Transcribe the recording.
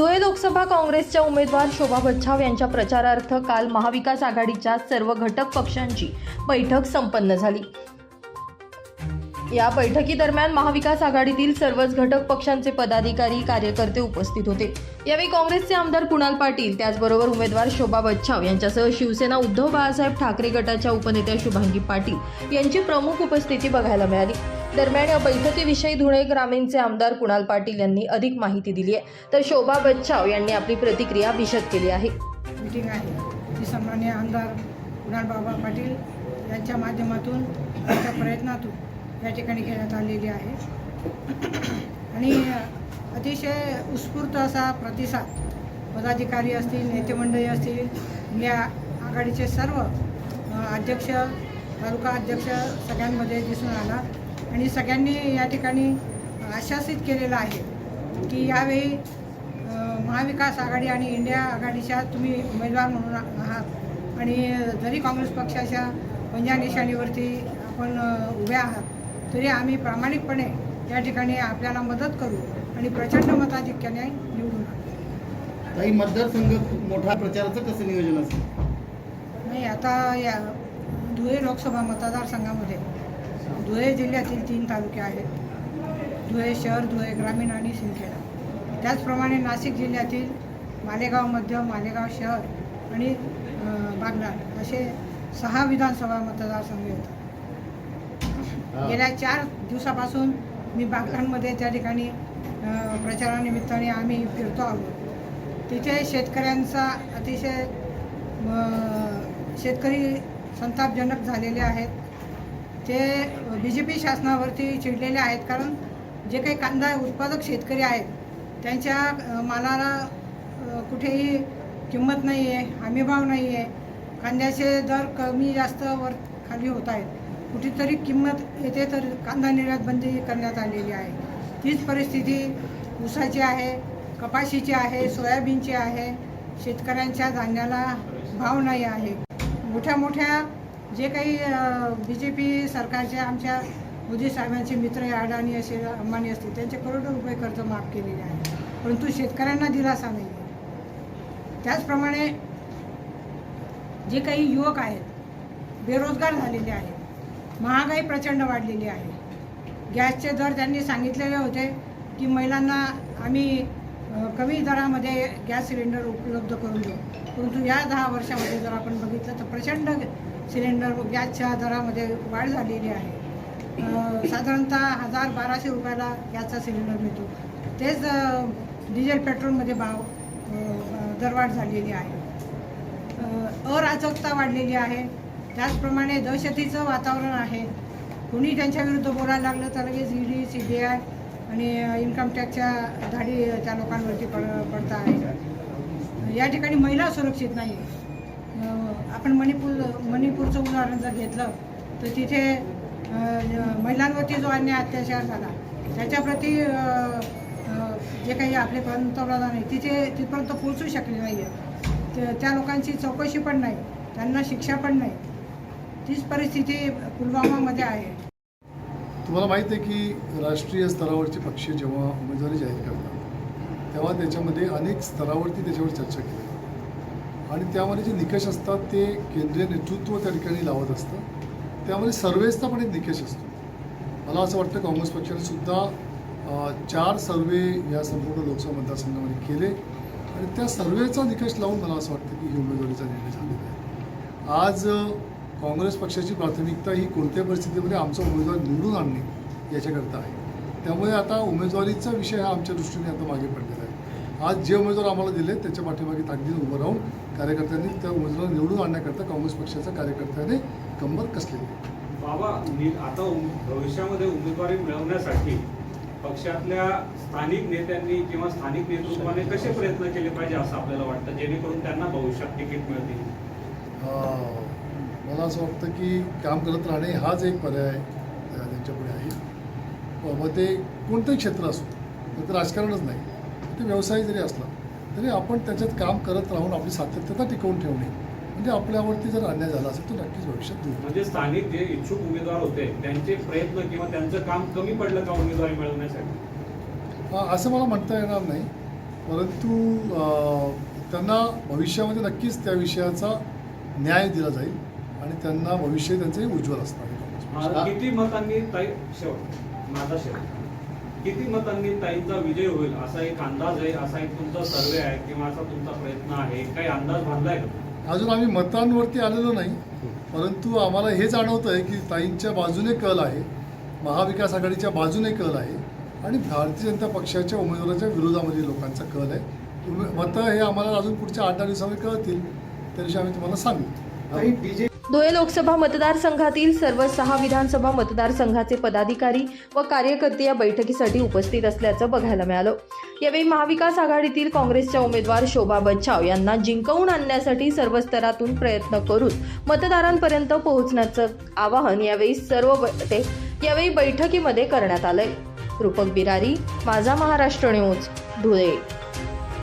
धुळे लोकसभा काँग्रेसच्या उमेदवार शोभा बच्छाव यांच्या प्रचारार्थ काल महाविकास आघाडीच्या सर्व घटक पक्षांची बैठक संपन्न झाली. या बैठकीदरम्यान महाविकास आघाडीतील सर्वच घटक पक्षांचे पदाधिकारी कार्यकर्ते उपस्थित होते. यावेळी काँग्रेसचे आमदार कुणाल पाटील त्याचबरोबर उमेदवार शोभा बच्छाव यांच्यासह शिवसेना उद्धव बाळासाहेब ठाकरे गटाच्या उपनेत्या शुभांगी पाटील यांची प्रमुख उपस्थिती बघायला मिळाली. दरम्यान या बैठकीविषयी धुळे ग्रामीणचे आमदार कुणाल पाटील यांनी अधिक माहिती दिली आहे. तर शोभा बच्चाव यांनी आपली प्रतिक्रिया विशद केली आहे. मीटिंग आहे. ती सन्मान्य आमदार कुणाल बाबा पाटील यांच्या माध्यमातून त्यांच्या प्रयत्नातून या ठिकाणी घेण्यात आलेली आहे. आणि अतिशय उत्स्फूर्त असा प्रतिसाद पदाधिकारी असतील नेतेमंडळी असतील या आघाडीचे सर्व अध्यक्ष तालुका अध्यक्ष सगळ्यांमध्ये दिसून आला. आणि सगळ्यांनी या ठिकाणी आश्वासित केलेलं आहे की यावेळी महाविकास आघाडी आणि इंडिया आघाडीच्या तुम्ही उमेदवार म्हणून आहात आणि जरी काँग्रेस पक्षाच्या पंजा निशाणीवरती आपण उभे आहात तरी आम्ही प्रामाणिकपणे या ठिकाणी आपल्याला मदत करू आणि प्रचंड मताधिक्याने निवडून. काही मतदारसंघ खूप मोठा प्रचाराचं कसं नियोजन असेल नाही आता या धुळे लोकसभा मतदारसंघामध्ये धुळे जिल्ह्यातील तीन तालुके आहेत. धुळे शहर धुळे ग्रामीण आणि सिंदखेडा त्याचप्रमाणे नाशिक जिल्ह्यातील मालेगाव मध्य मालेगाव शहर आणि बागलाण असे सहा विधानसभा मतदारसंघ येतात. गेल्या चार दिवसापासून मी बागलाणमध्ये त्या ठिकाणी प्रचारानिमित्ताने आम्ही फिरतो आहोत. तिथे शेतकऱ्यांचा अतिशय शेतकरी संतापजनक झालेले आहेत. ते बी जे पी शासनावरती चिडलेले आहेत कारण जे काही कांदा उत्पादक शेतकरी आहेत त्यांच्या मालाला कुठेही किंमत नाही आहे हमीभाव नाही आहे कांद्याचे दर कमी जास्त वर खाली होत आहेत. कुठेतरी किंमत येते तर कांदा निर्यात बंदी करण्यात आलेली आहे. तीच परिस्थिती ऊसाची आहे कपाशीची आहे सोयाबीनची आहे. शेतकऱ्यांच्या धान्याला भाव नाही आहे. मोठ्या मोठ्या जे काही बी जे पी सरकारच्या आमच्या मोदी साहेबांचे मित्र आहे, अडाणी असे अंबानी असतील त्यांचे करोडो रुपये कर्ज माफ केलेले आहे परंतु शेतकऱ्यांना दिलासा नाही त्याचप्रमाणे जे काही युवक आहेत बेरोजगार झालेले आहेत महागाई प्रचंड वाढलेली आहे. गॅसचे दर त्यांनी सांगितलेले होते की महिलांना आम्ही कमी दरामध्ये गॅस सिलेंडर उपलब्ध करून देऊ. परंतु या दहा वर्षामध्ये जर आपण बघितलं तर प्रचंड सिलेंडर गॅसच्या दरामध्ये वाढ झालेली आहे. साधारणतः हजार बाराशे रुपयाला गॅसचा सिलेंडर मिळतो. तेच डिझेल पेट्रोलमध्ये भाव दरवाढ झालेली आहे. अराजकता वाढलेली आहे. त्याचप्रमाणे दहशतीचं वातावरण आहे. कुणी त्यांच्याविरुद्ध बोलायला लागलं तर लगेच ईडी सी बी आय आणि इन्कम टॅक्सच्या धाडी त्या लोकांवरती पड पडता आहे. या ठिकाणी महिला सुरक्षित नाही अ, आपण मणिपूर मणिपूरचं उदाहरण जर घेतलं तर तिथे महिलांवरती जो अन्याय अत्याचार झाला त्याच्याप्रती जे काही आपले पंतप्रधान आहे तिथे तिथपर्यंत पोहोचू शकले नाही आहे त्या- त्या लोकांची चौकशी पण नाही त्यांना शिक्षा पण नाही. तीच परिस्थिती पुलवामामध्ये आहे. तुम्हाला माहीत आहे की राष्ट्रीय स्तरावरचे पक्ष जेव्हा उमेदवारी जाहीर करतात तेव्हा त्याच्यामध्ये अनेक स्तरावरती त्याच्यावर चर्चा केली आणि त्यामध्ये जे निकष असतात ते केंद्रीय नेतृत्व त्या ठिकाणी लावत असतं. त्यामध्ये सर्वेचा पण एक निकष असतो. मला असं वाटतं काँग्रेस पक्षाने सुद्धा चार सर्वे या संपूर्ण लोकसभा मतदारसंघामध्ये केले. आणि त्या सर्वेचा निकष लावून मला असं वाटतं की ही उमेदवारीचा निर्णय झालेला आहे. आज काँग्रेस पक्षाची प्राथमिकता ही कोणत्या परिस्थितीमध्ये आमचा उमेदवार निवडून आणणे याच्याकरता आहे. त्यामुळे आता उमेदवारीचा विषय हा आमच्या दृष्टीने आता मागे पडलेला आहे. आज जे उमेदवार आम्हाला दिले त्याच्या पाठीमागे ताकदीने उभं राहून कार्यकर्त्यांनी त्या उमेदवार निवडून आणण्याकरता काँग्रेस पक्षाच्या कार्यकर्त्याने कंबर कसलेली. बाबा आता भविष्यामध्ये उमेदवारी मिळवण्यासाठी पक्षातल्या स्थानिक नेत्यांनी किंवा स्थानिक नेतृत्वाने कसे प्रयत्न केले पाहिजे असं आपल्याला वाटतं जेणेकरून त्यांना भविष्यात तिकीट मिळतील? मला असं वाटतं की काम करत राहणे हाच एक पर्याय त्यांच्यापुढे आहे. मग ते कोणतंही क्षेत्र असो फक्त राजकारणच नाही. ते व्यवसाय जरी असला तरी आपण त्याच्यात काम करत राहून आपली सातत्यता टिकवून ठेवणे म्हणजे आपल्यावरती जर अन्याय झाला असेल तर नक्कीच भविष्यात दूर म्हणजे स्थानिक जे इच्छुक उमेदवार होते त्यांचे प्रयत्न किंवा त्यांचं काम कमी पडलं का उमेदवारी मिळवण्यासाठी? असं मला म्हणता येणार नाही परंतु त्यांना भविष्यामध्ये नक्कीच त्या विषयाचा न्याय दिला जाईल आणि त्यांना भविष्य त्यांचंही उज्ज्वल असणार आहे. अं, किती मतांनी ताई शेवट? माझा शेवट. किती मतांनी ताईंचा विजय होईल? असा एक अंदाज आहे असा एक तुमचा सर्वे आहे किंवा असा तुमचा प्रयत्न आहे. काही अंदाज बांधलाय का? अजून आम्ही मतांवरती आलेलो नाही परंतु आम्हाला हे जाणवतं आहे की ताईंच्या बाजूने कल आहे महाविकास आघाडीच्या बाजूने कल आहे आणि भारतीय जनता पक्षाच्या उमेदवाराच्या विरोधामध्ये लोकांचा कल आहे. मतं हे आम्हाला अजून पुढच्या आठ दहा दिवसामध्ये कळतील त्या दिवशी आम्ही तुम्हाला सांगू. काही बीजे धुळे लोकसभा मतदारसंघातील सर्व सहा विधानसभा मतदारसंघाचे पदाधिकारी व कार्यकर्ते या बैठकीसाठी उपस्थित असल्याचं बघायला मिळालं. यावेळी महाविकास आघाडीतील काँग्रेसच्या उमेदवार शोभा बच्छाव यांना जिंकवून आणण्यासाठी सर्व स्तरातून प्रयत्न करून मतदारांपर्यंत पोहोचण्याचं आवाहन यावेळी सर्व ते यावेळी बैठकीमध्ये करण्यात आलंय. रूपक बिरारी माझा महाराष्ट्र न्यूज धुळे.